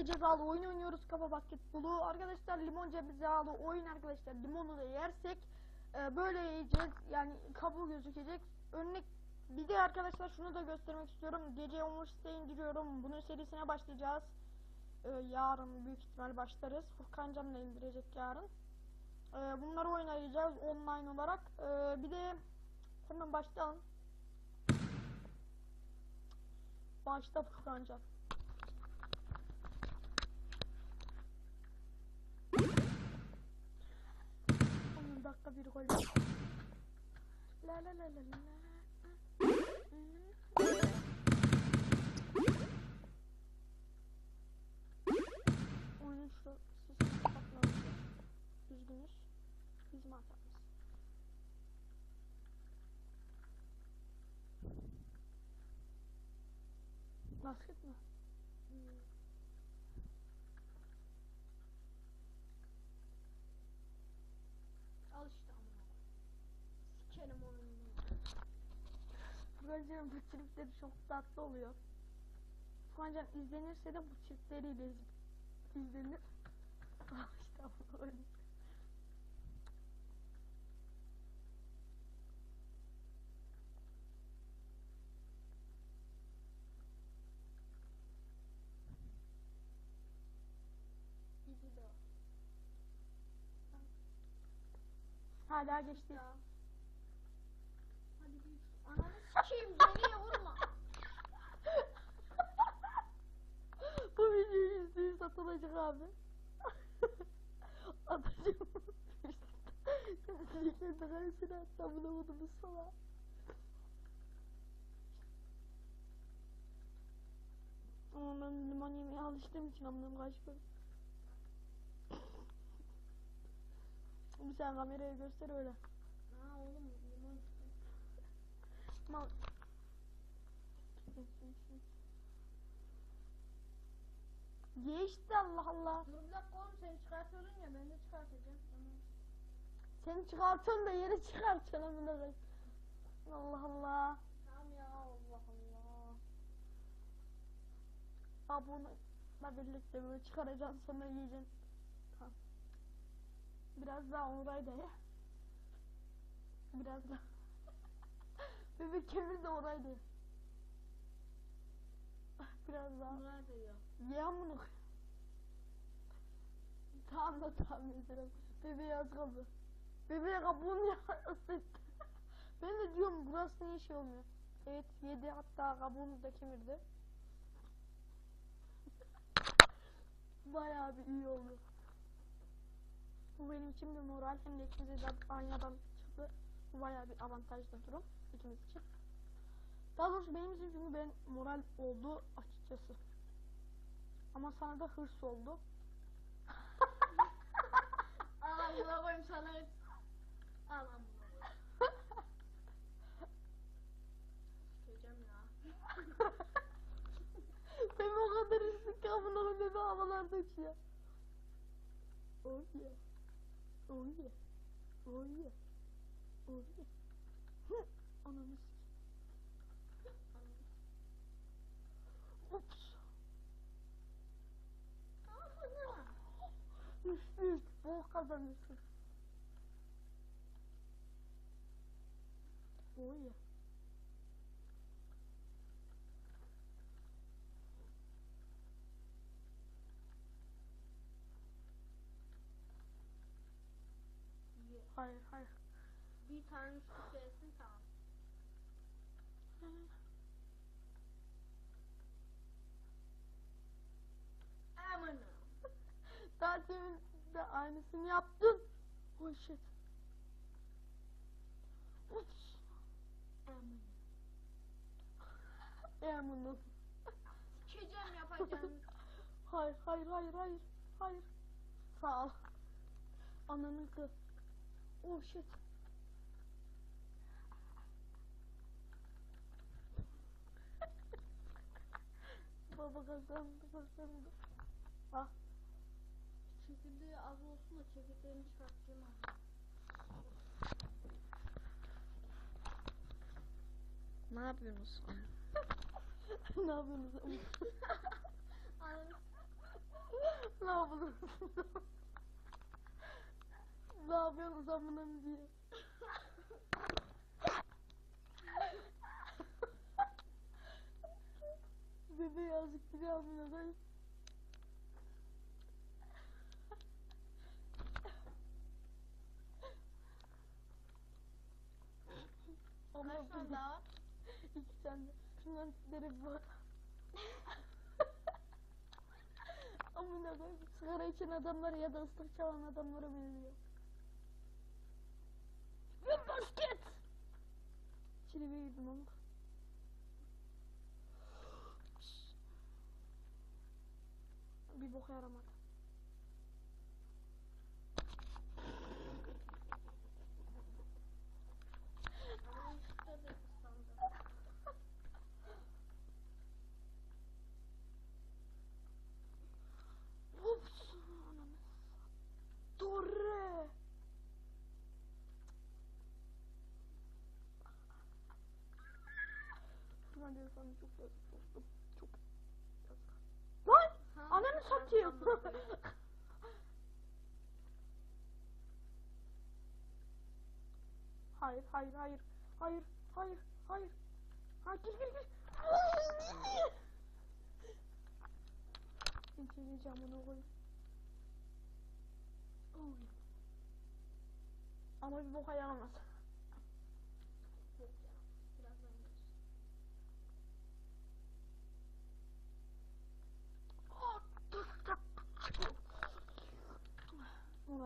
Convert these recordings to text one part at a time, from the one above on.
birlikte cezalı oyun oynuyoruz kafa basketbolu. Arkadaşlar limon cezalı oyun arkadaşlar. Limonu da yersek e, böyle yiyeceğiz. Yani kabuğu gözükecek. Örnek bir de arkadaşlar şunu da göstermek istiyorum. Gece Omur'da indiriyorum. Bunun serisine başlayacağız. E, yarın büyük ihtimal başlarız. Furkan Can da indirecek yarın. E, bunları oynayacağız online olarak. E, bir de hemen başlayalım. Başta Furkan Can. Dakika bir gol. La la la la la. Oyun şu sesini kapatmamışız. Üzgünüz. Bizim hatamız. Basket mi? Al işte amına. Sikerim oyununu. Furkancan'ın bu tripleri çok tatlı oluyor. Furkancan izlenirse de bu tripleriyle iz- izlenir. Al işte oyun. Bizi de. Hala geçti. Ya. Sikeyim deliye vurma. Bu video yüzde yüz atılacak abi. Atacağım. Sizin karesine hatta bunu sana. Ama ben limon yemeye alıştığım için anladım kaçmadım. Bir sen kameraya göster öyle. Ha oğlum limon işte. Mal. İşte Allah Allah. Dur bir dakika oğlum seni çıkartıyordun ya ben de çıkartacağım. Seni çıkartın da yeri çıkartın amına koyayım. Allah Allah. Tamam ya Allah Allah. Ha bunu da birlikte böyle çıkaracaksın sonra yiyeceksin. Tamam. Biraz daha orayı da ye. Biraz daha. Bebek kemir de ye. Biraz daha. Ye amına koyayım. Tamam da tamam yeterim. Bebeğe az kaldı. Bebeğe kabuğunu ısıttı. ben de diyorum burası niye şey olmuyor. Evet yedi hatta kabuğunu da kemirdi. Bayağı bir iyi oldu. Bu benim için bir moral hem de ikimize de aynı adam çıktı. Bu bayağı bir avantajlı durum ikimiz için. Daha doğrusu benim için çünkü ben moral oldu açıkçası. Ama sana da hırs oldu. Al amına koyayım sana. Koyayım. Sikeceğim ya. Benim o kadar üstün kabına o bebe havalarda uçuyor. Oh yeah. Oh yeah. Oh yeah. Oh yeah. Ananı kazanırsın. Ye. Hayır hayır. Bir tane üstü gelsin tamam. Amına. Daha demin de aynısını yaptın. Oh shit. Ups. Amına. Emunum. Sikeceğim yapacağım. Hayır hayır hayır hayır. Hayır. Sağ ol. Ananın kız. Oh shit. Baba kazandı kazandı. Ah Çekirdeği az olsun da çekirdeğini çıkartacağım ne yapıyorsunuz? ne yapıyorsunuz? Ne yapıyorsun? ne yapıyorsun amına diye. Bebe yazık bir amına Kaç tane bu- daha var? İki tane. Şundan derim var. Amına koyayım. Sigara içen adamlar ya da ıslık çalan adamlara benziyor. Ve basket! Çilebe girdim ama. Bir boka yaramadı. Ama işte de ıslandı. Ups! Ananı Torre! Ben de sana çok yazık dostum. Çok yazık. Lan! Ananı koyayım. hayır, hayır, hayır. Hayır, hayır, hayır. Ha gir gir gir. İnceleyeceğim bunu koyayım. Oy. Ama bir boka yaramaz. Yok ya. Birazdan görürüz.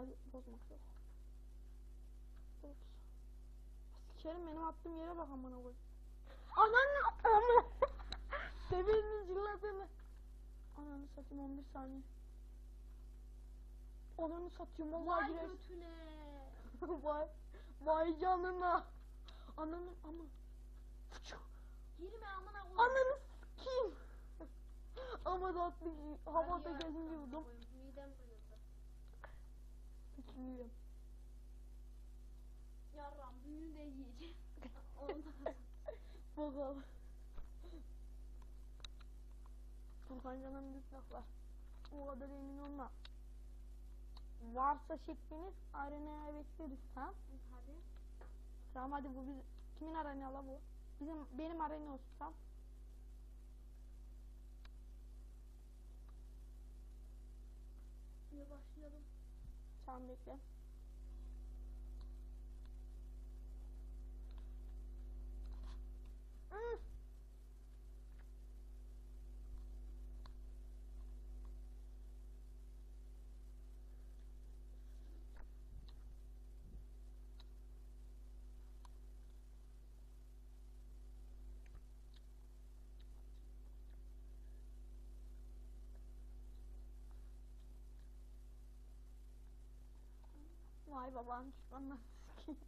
Ona bozmak yok. Ups. Sikerim benim attığım yere bak amına koy. Ananı amına. Bebeğinin cırladığını. Ananı satayım 11 saniye. Ananı satayım vallahi Vay girer. götüne. vay. Vay canına. Ananı ama. Girme amına koyayım. Ananı kim? ama da atlı havada gezince vurdum. Midem Bilmiyorum. Yarram büyüğünü de yiyeceğim. Ondan. Bakalım. Furkan Can'ın büyük laflar. O kadar emin olma. Varsa şekliniz arenaya bekleriz tamam. Hadi. Tamam hadi bu biz kimin arena la bu? Bizim benim arena olsun tamam. Şimdi başlayalım. Tamam bekle. Vay babam düşmanlar sikeyim.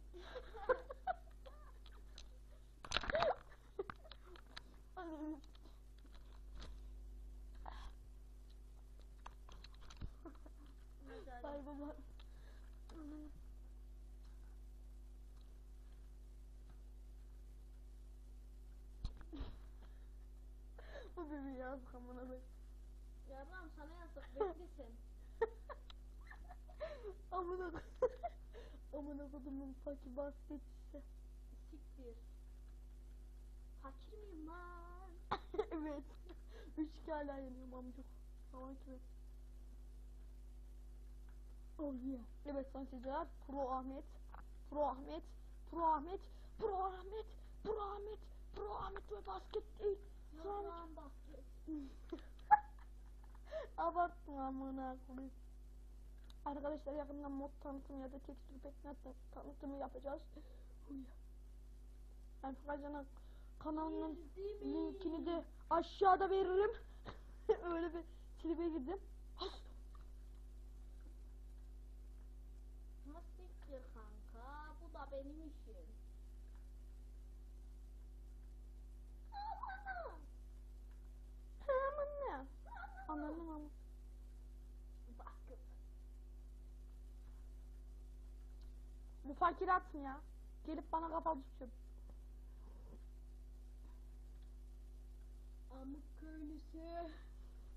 Ananı Güzel. Vay baba. Ananı. Bu bebeği yazık amına koyayım. Yarram sana yazık beklesin. Amına Amına kodumun fakir basket işte. Siktir. Fakir miyim lan? evet. Üç iki hala yanıyorum amcuk. Aman kime. Oh yeah. Evet son seyirciler. Pro Ahmet. Pro Ahmet. Pro Ahmet. Pro Ahmet. Pro Ahmet. Pro Ahmet ve basket değil. Pro Ahmet. Basket. Abartma amına koyayım. Arkadaşlar yakında mod tanıtımı ya da tekstür pack net tanıtımı yapacağız. Ben Furkancan'ın kanalının linkini de aşağıda veririm. Öyle bir tribe girdim. fakir atsın ya. Gelip bana kafa tutuyor. Amık köylüsü.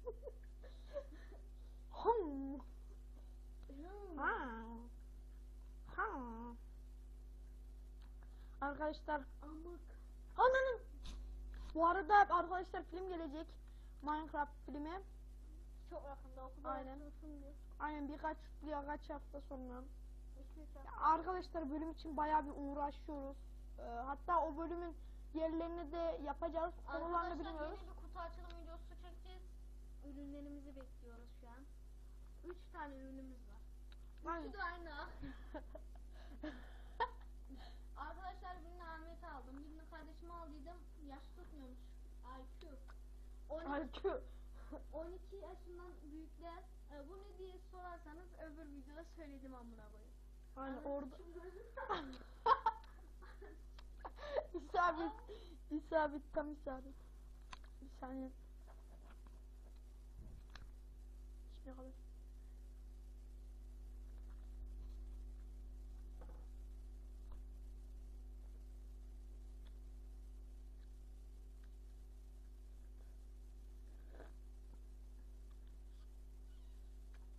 Hong. Ha. Ha. Arkadaşlar. Amık. Ananın. Bu arada arkadaşlar film gelecek. Minecraft filmi. Çok yakında. Aynen. Aynen birkaç birkaç hafta sonra. Arkadaşlar bölüm için bayağı bir uğraşıyoruz. Ee, hatta o bölümün yerlerini de yapacağız. Konularını Arkadaşlar bilmiyoruz. yeni bir kutu açılım videosu çekeceğiz. Ürünlerimizi bekliyoruz şu an. Üç tane ürünümüz var. Üçü de aynı. Arkadaşlar birini Ahmet'e aldım. Birini kardeşime aldıydım. Yaş tutmuyormuş. IQ. 12, IQ. 12 yaşından büyükler. E, bu ne diye sorarsanız öbür videoda söyledim amına koyayım. Ananı orada. isabet. isabet tam isabet. Bir saniye. Şimdi kadar.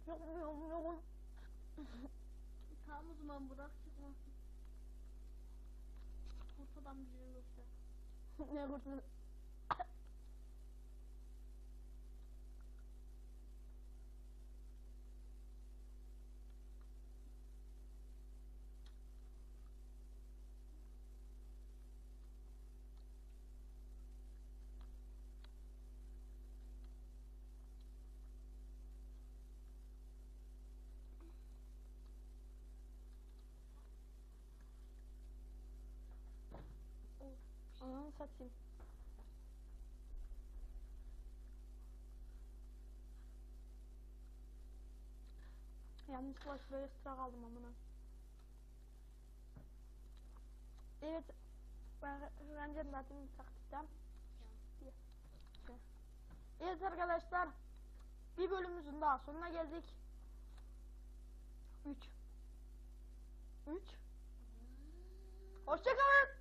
Yok yok yok. Tamam o zaman bırak çıkmasın. Ortadan bir şey yoksa. ne kurtulur? Ananı satayım. Yanlışlıkla şuraya sıra kaldım amına. Evet. Ben öğreneceğim zaten taktikten. Evet arkadaşlar. Bir bölümümüzün daha sonuna geldik. 3 3 Hoşçakalın.